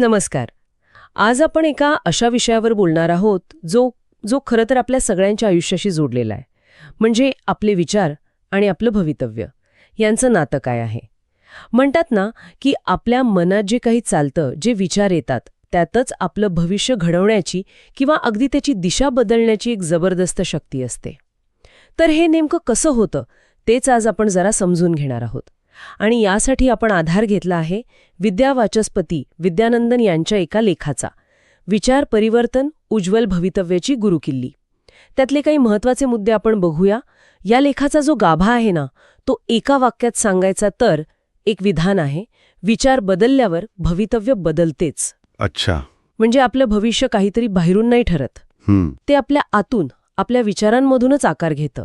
नमस्कार. आज आपण एका अशा विषयावर बोलणार आहोत जो जो खरं तर आपल्या सगळ्यांच्या आयुष्याशी जोडलेला आहे. म्हणजे आपले विचार आणि आपलं भवितव्य यांचं नातं काय आहे? म्हणतात ना की आपल्या मनात जे काही चालतं जे विचार येतात त्यातच आपलं भविष्य घडवण्याची किंवा अगदी त्याची दिशा बदलण्याची एक जबरदस्त शक्ती असते. तर हे नेमकं कसं होतं तेच आज आपण जरा समजून घेणार आहोत. आणि यासाठी आपण आधार घेतला आहे विद्यावाचस्पती विद्यानंदन यांच्या एका लेखाचा. विचार परिवर्तन उज्ज्वल भवितव्याची गुरुकिल्ली. त्यातले काही महत्त्वाचे मुद्दे आपण बघूया. या लेखाचा जो गाभा आहे ना तो एका वाक्यात सांगायचा तर एक विधान आहे विचार बदलल्यावर भवितव्य बदलतेच. अच्छा. म्हणजे आपलं भविष्य काहीतरी बाहेरून नाही ठरत. ते आपल्या आतून आपल्या विचारांमधूनच आकार घेतं.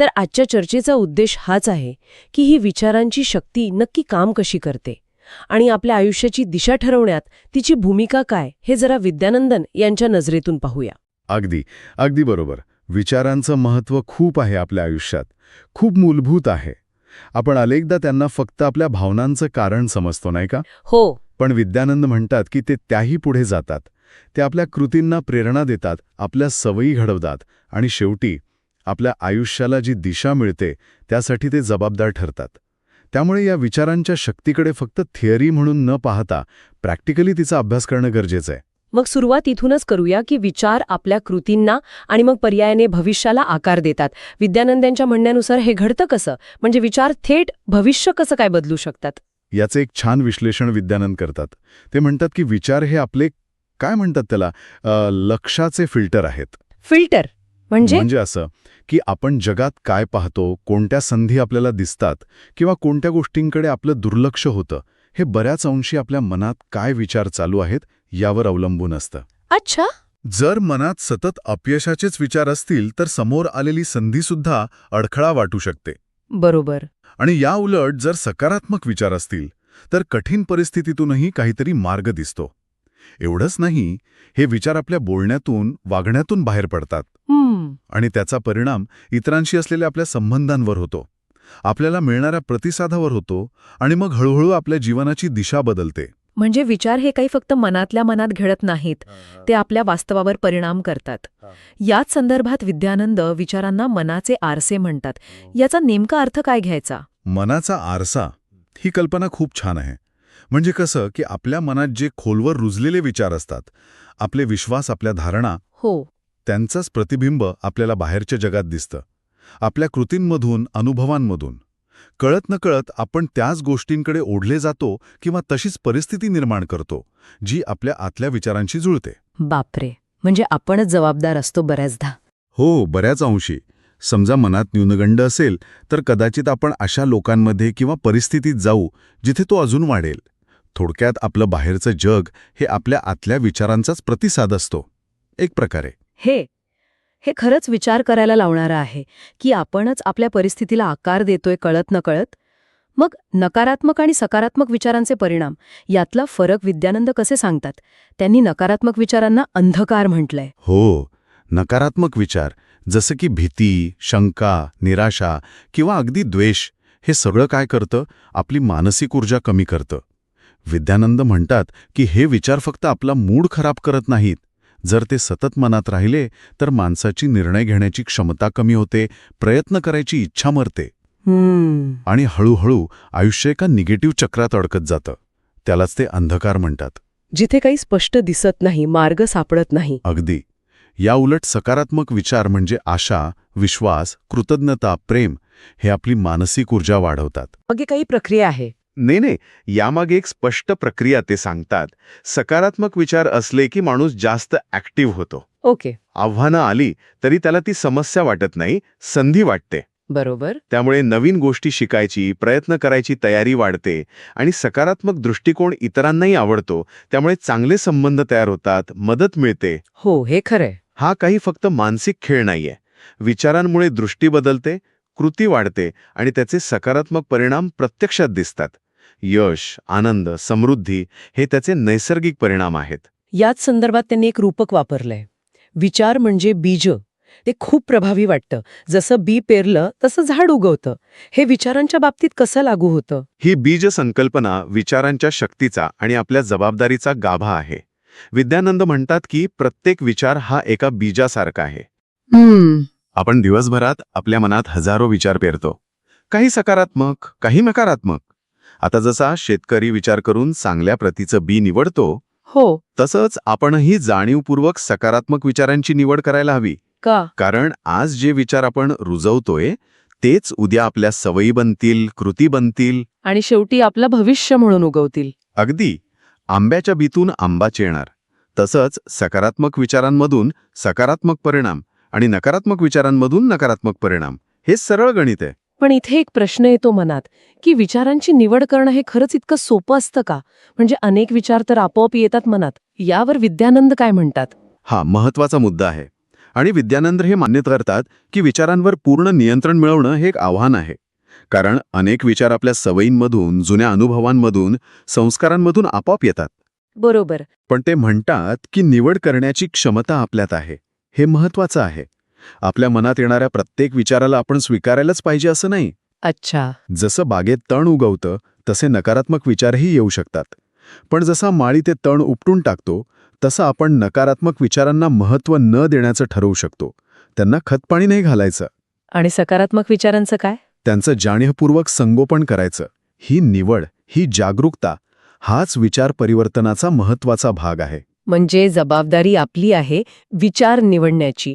तर आजच्या चर्चेचा उद्देश हाच आहे की ही विचारांची शक्ती नक्की काम कशी करते आणि आपल्या आयुष्याची दिशा ठरवण्यात तिची भूमिका काय हे जरा विद्यानंदन यांच्या नजरेतून पाहूया. अगदी अगदी बरोबर. विचारांचं महत्त्व खूप आहे आपल्या आयुष्यात. खूप मूलभूत आहे. आपण अनेकदा त्यांना फक्त आपल्या भावनांचं कारण समजतो नाही का? हो. पण विद्यानंद म्हणतात की ते त्याही पुढे जातात. ते आपल्या कृतींना प्रेरणा देतात आपल्या सवयी घडवतात आणि शेवटी आपल्या आयुष्याला जी दिशा मिळते त्यासाठी ते जबाबदार ठरतात. त्यामुळे या विचारांच्या शक्तीकडे फक्त थिअरी म्हणून न पाहता प्रॅक्टिकली तिचा अभ्यास करणं गरजेचं आहे. मग सुरुवात इथूनच करूया की विचार आपल्या कृतींना आणि मग पर्यायाने भविष्याला आकार देतात. विद्यानंद म्हणण्यानुसार हे घडतं कसं? म्हणजे विचार थेट भविष्य कसं काय बदलू शकतात? याचे एक छान विश्लेषण विद्यानंद करतात. ते म्हणतात की विचार हे आपले काय म्हणतात त्याला? लक्षाचे फिल्टर आहेत. फिल्टर. म्हणजे? म्हणजे असं की आपण जगात काय पाहतो कोणत्या संधी आपल्याला दिसतात किंवा कोणत्या गोष्टींकडे आपलं दुर्लक्ष होतं हे बऱ्याच अंशी आपल्या मनात काय विचार चालू आहेत यावर अवलंबून असतं. अच्छा. जर मनात सतत अपयशाचेच विचार असतील तर समोर आलेली संधीसुद्धा अडखळा वाटू शकते. बरोबर. आणि या उलट जर सकारात्मक विचार असतील तर कठीण परिस्थितीतूनही काहीतरी मार्ग दिसतो. एवढंच नाही हे विचार आपल्या बोलण्यातून वागण्यातून बाहेर पडतात. आणि त्याचा परिणाम इतरांशी असलेल्या आपल्या संबंधांवर होतो. आपल्याला मिळणाऱ्या प्रतिसादावर होतो आणि मग हळूहळू आपल्या जीवनाची दिशा बदलते. म्हणजे विचार हे काही फक्त मनातल्या मनात घडत नाहीत ते आपल्या वास्तवावर परिणाम करतात. याच संदर्भात विद्यानंद विचारांना मनाचे आरसे म्हणतात. याचा नेमका अर्थ काय घ्यायचा? मनाचा आरसा ही कल्पना खूप छान आहे. म्हणजे कसं की आपल्या मनात जे खोलवर रुजलेले विचार असतात आपले विश्वास आपल्या धारणा हो. त्यांचंच प्रतिबिंब आपल्याला बाहेरच्या जगात दिसतं. आपल्या कृतींमधून अनुभवांमधून. कळत नकळत आपण त्याच गोष्टींकडे ओढले जातो किंवा तशीच परिस्थिती निर्माण करतो जी आपल्या आतल्या विचारांशी जुळते. बापरे! म्हणजे आपणच जबाबदार असतो बऱ्याचदा. हो बऱ्याच अंशी. समजा मनात न्यूनगंड असेल तर कदाचित आपण अशा लोकांमध्ये किंवा परिस्थितीत जाऊ जिथे तो अजून वाढेल. थोडक्यात आपलं बाहेरचं जग हे आपल्या आतल्या विचारांचाच प्रतिसाद असतो. एक प्रकारे. हे हे खरंच विचार करायला लावणारं आहे की आपणच आपल्या परिस्थितीला आकार देतोय कळत न कळत मग नकारात्मक आणि सकारात्मक विचारांचे परिणाम यातला फरक विद्यानंद कसे सांगतात? त्यांनी नकारात्मक विचारांना अंधकार म्हटलंय. हो नकारात्मक विचार जसं की भीती शंका निराशा किंवा अगदी द्वेष हे सगळं काय करतं? आपली मानसिक ऊर्जा कमी करतं. विद्यानंद म्हणतात की हे विचार फक्त आपला मूड खराब करत नाहीत. जर ते सतत मनात राहिले तर माणसाची निर्णय घेण्याची क्षमता कमी होते प्रयत्न करायची इच्छा मरते. आणि हळूहळू आयुष्य एका निगेटिव्ह चक्रात अडकत जातं. त्यालाच ते अंधकार म्हणतात. जिथे काही स्पष्ट दिसत नाही मार्ग सापडत नाही. अगदी. या उलट सकारात्मक विचार म्हणजे आशा विश्वास कृतज्ञता प्रेम हे आपली मानसिक ऊर्जा वाढवतात. मग काही प्रक्रिया आहे. नाही नाही. यामागे एक स्पष्ट प्रक्रिया ते सांगतात. सकारात्मक विचार असले की माणूस जास्त ॲक्टिव्ह होतो. ओके. आव्हानं आली तरी त्याला ती समस्या वाटत नाही संधी वाटते. बरोबर. त्यामुळे नवीन गोष्टी शिकायची प्रयत्न करायची तयारी वाढते आणि सकारात्मक दृष्टिकोन इतरांनाही आवडतो. त्यामुळे चांगले संबंध तयार होतात मदत मिळते. हो हे खरंय. हा काही फक्त मानसिक खेळ नाहीये. विचारांमुळे दृष्टी बदलते कृती वाढते आणि त्याचे सकारात्मक परिणाम प्रत्यक्षात दिसतात. यश आनंद समृद्धी हे त्याचे नैसर्गिक परिणाम आहेत. याच संदर्भात त्यांनी एक रूपक वापरलंय. विचार म्हणजे बीज. ते खूप प्रभावी वाटतं. जसं बी पेरलं तसं झाड उगवतं. हे विचारांच्या बाबतीत कसं लागू होतं? ही बीज संकल्पना विचारांच्या शक्तीचा आणि आपल्या जबाबदारीचा गाभा आहे. विद्यानंद म्हणतात की प्रत्येक विचार हा एका बीजासारखा आहे. आपण दिवसभरात आपल्या मनात हजारो विचार पेरतो. काही सकारात्मक काही नकारात्मक. आता जसा शेतकरी विचार करून चांगल्या प्रतीचं बी निवडतो हो. तसंच आपणही जाणीवपूर्वक सकारात्मक विचारांची निवड करायला हवी. का? कारण आज जे विचार आपण रुजवतोय तेच उद्या आपल्या सवयी बनतील कृती बनतील. आणि शेवटी आपलं भविष्य म्हणून उगवतील. अगदी. आंब्याच्या बीतून आंबाच येणार. तसंच सकारात्मक विचारांमधून सकारात्मक परिणाम आणि नकारात्मक विचारांमधून नकारात्मक परिणाम. हे सरळ गणित आहे. पण इथे एक प्रश्न येतो मनात की विचारांची निवड करणं हे खरंच इतकं सोपं असतं का? म्हणजे अनेक विचार तर आपोआप येतात मनात. यावर विद्यानंद काय म्हणतात? हा महत्त्वाचा मुद्दा आहे. आणि विद्यानंद हे मान्य करतात की विचारांवर पूर्ण नियंत्रण मिळवणं हे एक आव्हान आहे. कारण अनेक विचार आपल्या सवयींमधून जुन्या अनुभवांमधून संस्कारांमधून आपोआप येतात. बरोबर. पण ते म्हणतात की निवड करण्याची क्षमता आपल्यात आहे. हे महत्वाचं आहे. आपल्या मनात येणाऱ्या प्रत्येक विचाराला आपण स्वीकारायलाच पाहिजे असं नाही. अच्छा. जसं बागेत तण उगवतं तसे नकारात्मक विचारही येऊ शकतात. पण जसा माळी ते तण उपटून टाकतो तसं आपण नकारात्मक विचारांना महत्त्व न देण्याचं ठरवू शकतो. त्यांना खतपाणी नाही घालायचं. आणि सकारात्मक विचारांचं काय? त्यांचं जाणीवपूर्वक संगोपन करायचं. ही निवड ही जागरूकता हाच विचार परिवर्तनाचा महत्त्वाचा भाग आहे. म्हणजे जबाबदारी आपली आहे विचार निवडण्याची.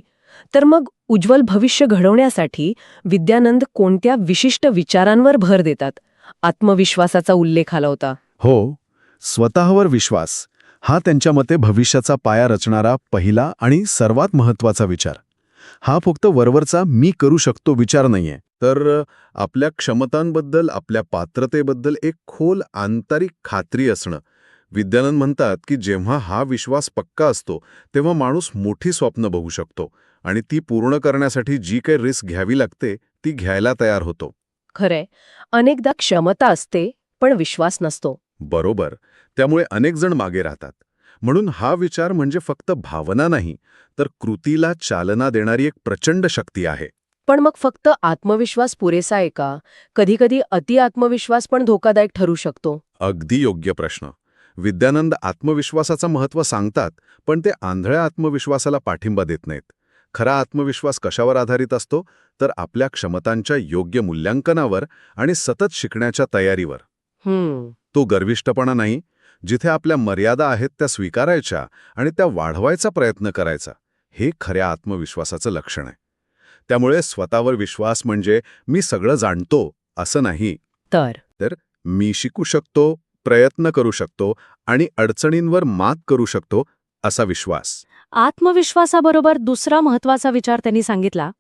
तर मग उज्ज्वल भविष्य घडवण्यासाठी विद्यानंद कोणत्या विशिष्ट विचारांवर भर देतात? आत्मविश्वासाचा उल्लेख आला होता. हो स्वतःवर विश्वास हा त्यांच्या मते भविष्याचा पाया रचणारा पहिला आणि सर्वात महत्त्वाचा विचार. हा फक्त वरवरचा मी करू शकतो विचार नाहीये. तर आपल्या क्षमतांबद्दल आपल्या पात्रतेबद्दल एक खोल आंतरिक खात्री असणं. विद्यानंद म्हणतात की जेव्हा हा विश्वास पक्का असतो तेव्हा माणूस मोठी स्वप्न बघू शकतो. आणि ती पूर्ण करण्यासाठी जी काही रिस्क घ्यावी लागते ती घ्यायला तयार होतो. खरंय. अनेकदा क्षमता असते पण विश्वास नसतो. बरोबर. त्यामुळे अनेक जण मागे राहतात. म्हणून हा विचार म्हणजे फक्त भावना नाही तर कृतीला चालना देणारी एक प्रचंड शक्ती आहे. पण मग फक्त आत्मविश्वास पुरेसा आहे का? कधीकधी अति आत्मविश्वास पण धोकादायक ठरू शकतो. अगदी योग्य प्रश्न. विद्यानंद आत्मविश्वासाचं महत्त्व सांगतात पण ते आंधळ्या आत्मविश्वासाला पाठिंबा देत नाहीत. खरा आत्मविश्वास कशावर आधारित असतो? तर आपल्या क्षमतांच्या योग्य मूल्यांकनावर आणि सतत शिकण्याच्या तयारीवर. तो गर्विष्ठपणा नाही जिथे आपल्या मर्यादा आहेत त्या स्वीकारायच्या आणि त्या वाढवायचा प्रयत्न करायचा हे खऱ्या आत्मविश्वासाचं लक्षण आहे. त्यामुळे स्वतःवर विश्वास म्हणजे मी सगळं जाणतो असं नाही. तर मी शिकू शकतो प्रयत्न करू शकतो आणि अडचणींवर मात करू शकतो असा विश्वास. आत्मविश्वासाबरोबर दुसरा महत्त्वाचा विचार त्यांनी सांगितला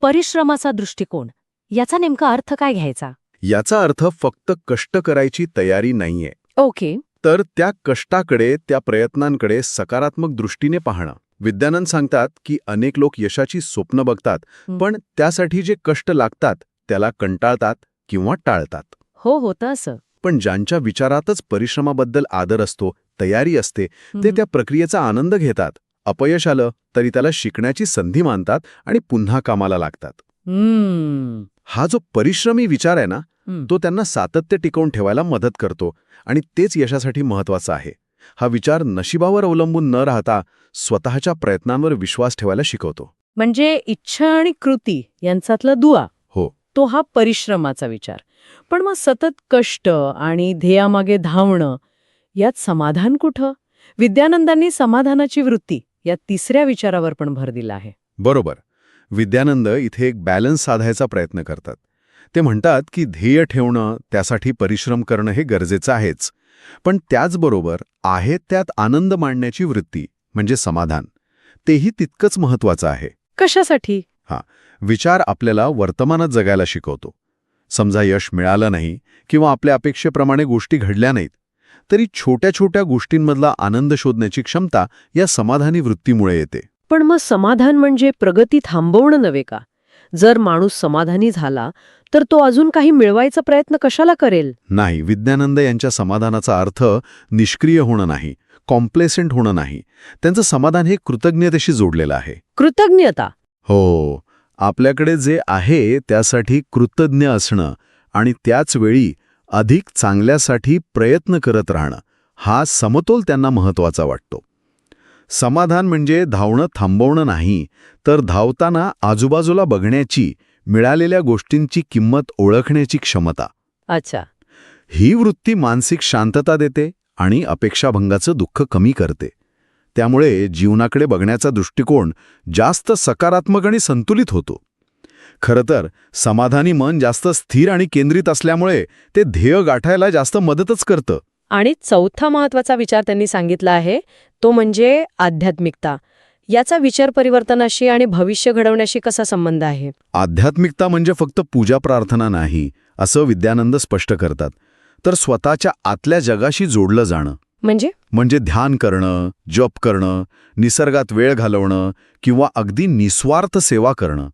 परिश्रमाचा दृष्टिकोन. याचा नेमका अर्थ काय घ्यायचा? याचा अर्थ फक्त कष्ट करायची तयारी नाहीये. ओके. तर त्या कष्टाकडे त्या प्रयत्नांकडे सकारात्मक दृष्टीने पाहणं. विद्यानंद सांगतात की अनेक लोक यशाची स्वप्न बघतात. पण त्यासाठी जे कष्ट लागतात त्याला कंटाळतात किंवा टाळतात. हो होतं असं. पण ज्यांच्या विचारातच परिश्रमाबद्दल आदर असतो तयारी असते ते. त्या प्रक्रियेचा आनंद घेतात. अपयश आलं तरी त्याला शिकण्याची संधी मानतात आणि पुन्हा कामाला लागतात. हम्म. हा जो परिश्रमी विचार आहे ना हं. तो त्यांना सातत्य टिकवून ठेवायला मदत करतो आणि तेच यशासाठी महत्वाचं आहे. हा विचार नशिबावर अवलंबून न राहता स्वतःच्या प्रयत्नांवर विश्वास ठेवायला शिकवतो. म्हणजे इच्छा आणि कृती यांच्यातला दुआ हो. तो हा परिश्रमाचा विचार. पण मग सतत कष्ट आणि ध्येयामागे धावणं यात समाधान कुठं? विद्यानंदांनी समाधानाची वृत्ती. या तिसऱ्या विचारावर पण भर दिला आहे. बरोबर. विद्यानंद इथे एक बॅलन्स साधायचा प्रयत्न करतात. ते म्हणतात की ध्येय ठेवणं त्यासाठी परिश्रम करणं हे गरजेचं आहेच. पण त्याचबरोबर आहे त्यात आनंद मांडण्याची वृत्ती म्हणजे समाधान. तेही तितकंच महत्वाचं आहे. कशासाठी? विचार आपल्याला वर्तमानात जगायला शिकवतो. समजा यश मिळालं नाही किंवा आपल्या अपेक्षेप्रमाणे गोष्टी घडल्या नाहीत तरी छोट्या छोट्या गोष्टींमधला आनंद शोधण्याची क्षमता या समाधानी वृत्तीमुळे येते. पण मग समाधान म्हणजे प्रगती थांबवणं नव्हे का? जर माणूस समाधानी झाला तर तो अजून काही मिळवायचा प्रयत्न कशाला करेल? नाही विद्यानंद यांच्या समाधानाचा अर्थ निष्क्रिय होणं नाही कॉम्प्लेसेंट होणं नाही. त्यांचं समाधान हे कृतज्ञतेशी जोडलेलं आहे. कृतज्ञता? हो आपल्याकडे जे आहे त्यासाठी कृतज्ञ असणं आणि त्याच वेळी अधिक चांगल्यासाठी प्रयत्न करत राहणं हा समतोल त्यांना महत्त्वाचा वाटतो. समाधान म्हणजे धावणं थांबवणं नाही तर धावताना आजूबाजूला बघण्याची मिळालेल्या गोष्टींची किंमत ओळखण्याची क्षमता. अच्छा. ही वृत्ती मानसिक शांतता देते आणि अपेक्षाभंगाचं दुःख कमी करते. त्यामुळे जीवनाकडे बघण्याचा दृष्टिकोन जास्त सकारात्मक आणि संतुलित होतो. खरं तर समाधानी मन जास्त स्थिर आणि केंद्रित असल्यामुळे ते ध्येय गाठायला जास्त मदतच करतं. आणि चौथा महत्त्वाचा विचार त्यांनी सांगितला आहे तो म्हणजे आध्यात्मिकता. याचा विचार परिवर्तनाशी आणि भविष्य घडवण्याशी कसा संबंध आहे? आध्यात्मिकता म्हणजे फक्त पूजा प्रार्थना नाही असं विद्यानंद स्पष्ट करतात. तर स्वतःच्या आतल्या जगाशी जोडलं जाणं. म्हणजे? म्हणजे ध्यान करणं जप करणं निसर्गात वेळ घालवणं किंवा अगदी निस्वार्थ सेवा करणं.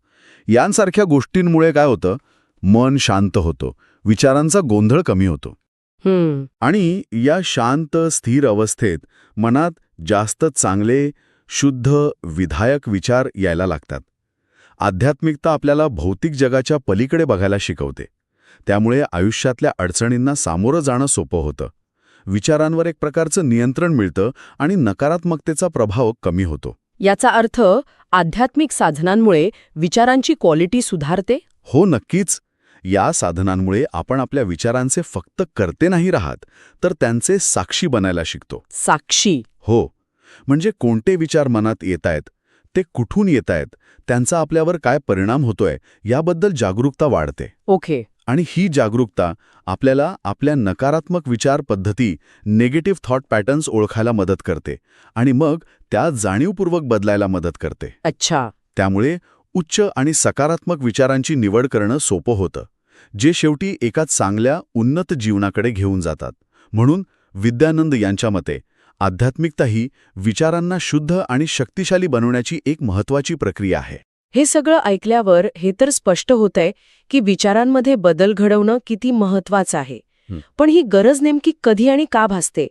यांसारख्या गोष्टींमुळे काय होतं? मन शांत होतं. विचारांचा गोंधळ कमी होतो. आणि या शांत स्थिर अवस्थेत मनात जास्त चांगले शुद्ध विधायक विचार यायला लागतात. आध्यात्मिकता आपल्याला भौतिक जगाच्या पलीकडे बघायला शिकवते. त्यामुळे आयुष्यातल्या अडचणींना सामोरं जाणं सोपं होतं. विचारांवर एक प्रकारचं नियंत्रण मिळतं आणि नकारात्मकतेचा प्रभाव कमी होतो. याचा अर्थ आध्यात्मिक साधनांमुळे विचारांची क्वालिटी सुधारते? हो नक्कीच. या साधनांमुळे आपण आपल्या विचारांचे फक्त करते नाही राहत तर त्यांचे साक्षी बनायला शिकतो. साक्षी? हो. म्हणजे कोणते विचार मनात येत आहेत ते कुठून येत आहेत त्यांचा आपल्यावर काय परिणाम होतोय याबद्दल जागरूकता वाढते. ओके. आणि ही जागरूकता आपल्याला आपल्या नकारात्मक विचार पद्धती नेगेटिव्ह थॉट पॅटर्न्स ओळखायला मदत करते आणि मग त्या जाणीवपूर्वक बदलायला मदत करते. अच्छा. त्यामुळे उच्च आणि सकारात्मक विचारांची निवड करणं सोपं होतं जे शेवटी एका चांगल्या उन्नत जीवनाकडे घेऊन जातात. म्हणून विद्यानंद यांच्या मते आध्यात्मिकता ही विचारांना शुद्ध आणि शक्तिशाली बनवण्याची एक महत्वाची प्रक्रिया आहे. हे सगळं ऐकल्यावर हे तर स्पष्ट होतंय की विचारांमध्ये बदल घडवणं किती महत्वाचं आहे. पण ही गरज नेमकी कधी आणि का भासते?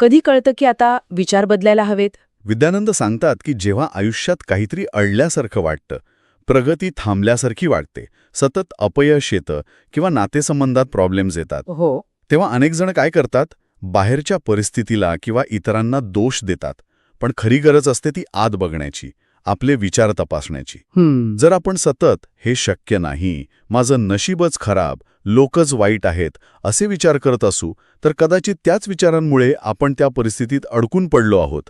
कधी कळतं की आता विचार बदलायला हवेत? विद्यानंद सांगतात की जेव्हा आयुष्यात काहीतरी अडल्यासारखं वाटतं प्रगती थांबल्यासारखी वाटते सतत अपयश येतं किंवा नातेसंबंधात प्रॉब्लेम्स येतात हो. तेव्हा अनेक जण काय करतात? बाहेरच्या परिस्थितीला किंवा इतरांना दोष देतात पण खरी गरज असते ती आत बघण्याची. आपले विचार तपासण्याची. हम्म. जर आपण सतत हे शक्य नाही माझं नशीबच खराब लोकच वाईट आहेत असे विचार करत असू तर कदाचित त्याच विचारांमुळे आपण त्या परिस्थितीत अडकून पडलो आहोत.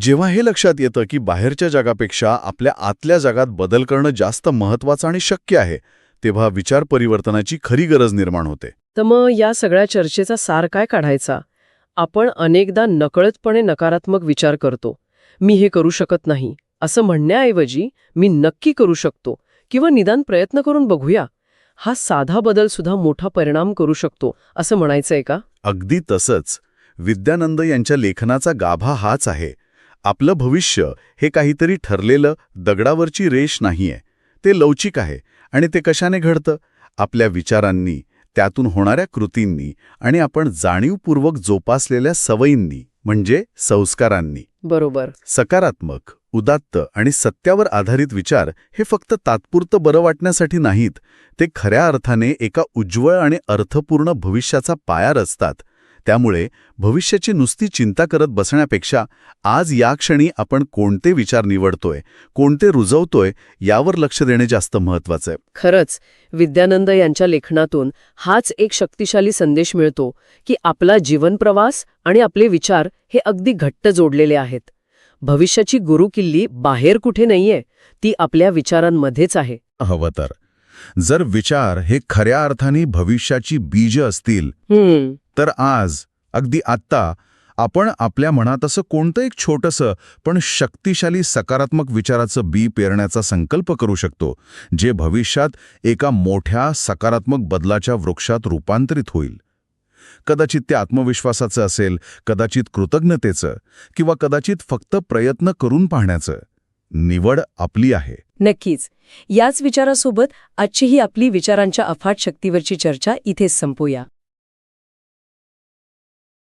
जेव्हा हे लक्षात येतं की बाहेरच्या जगापेक्षा आपल्या आतल्या जगात बदल करणं जास्त महत्वाचं आणि शक्य आहे तेव्हा विचार परिवर्तनाची खरी गरज निर्माण होते. तर मग या सगळ्या चर्चेचा सार काय काढायचा? आपण अनेकदा नकळतपणे नकारात्मक विचार करतो. मी हे करू शकत नाही. असं म्हणण्याऐवजी मी नक्की करू शकतो किंवा निदान प्रयत्न करून बघूया. हा साधा बदल सुद्धा मोठा परिणाम करू शकतो असं म्हणायचंय का? अगदी तसंच. विद्यानंद यांच्या लेखनाचा गाभा हाच आहे. आपलं भविष्य हे काहीतरी ठरलेलं दगडावरची रेष नाहीये. ते लवचिक आहे आणि ते कशाने घडतं? आपल्या विचारांनी त्यातून होणाऱ्या कृतींनी आणि आपण जाणीवपूर्वक जोपासलेल्या सवयींनी. म्हणजे संस्कारांनी. बरोबर. सकारात्मक उदात्त आणि सत्यावर आधारित विचार हे फक्त तात्पुरतं बरं वाटण्यासाठी नाहीत ते खऱ्या अर्थाने एका उज्ज्वळ आणि अर्थपूर्ण भविष्याचा पाया रचतात. त्यामुळे भविष्याची नुसती चिंता करत बसण्यापेक्षा आज या क्षणी आपण कोणते विचार निवडतोय कोणते रुजवतोय यावर लक्ष देणे जास्त महत्वाचं आहे. खरंच विद्यानंद यांच्या लेखनातून हाच एक शक्तिशाली संदेश मिळतो की आपला जीवनप्रवास आणि आपले विचार हे अगदी घट्ट जोडलेले आहेत. भविष्याची गुरुकिल्ली बाहेर कुठे नाहीये ती आपल्या विचारांमध्येच आहे. हवं तर. जर विचार हे खऱ्या अर्थाने भविष्याची बीज असतील तर आज अगदी आत्ता आपण आपल्या मनात असं कोणतं एक छोटंसं पण शक्तिशाली सकारात्मक विचाराचं बी पेरण्याचा संकल्प करू शकतो जे भविष्यात एका मोठ्या सकारात्मक बदलाच्या वृक्षात रूपांतरित होईल. कदाचित ते आत्मविश्वासाचं असेल कदाचित कृतज्ञतेचं किंवा कदाचित फक्त प्रयत्न करून पाहण्याचं. निवड आपली आहे. नक्कीच. याच विचारासोबत आजची ही आपली विचारांच्या अफाट शक्तीवरची चर्चा इथेच संपूया.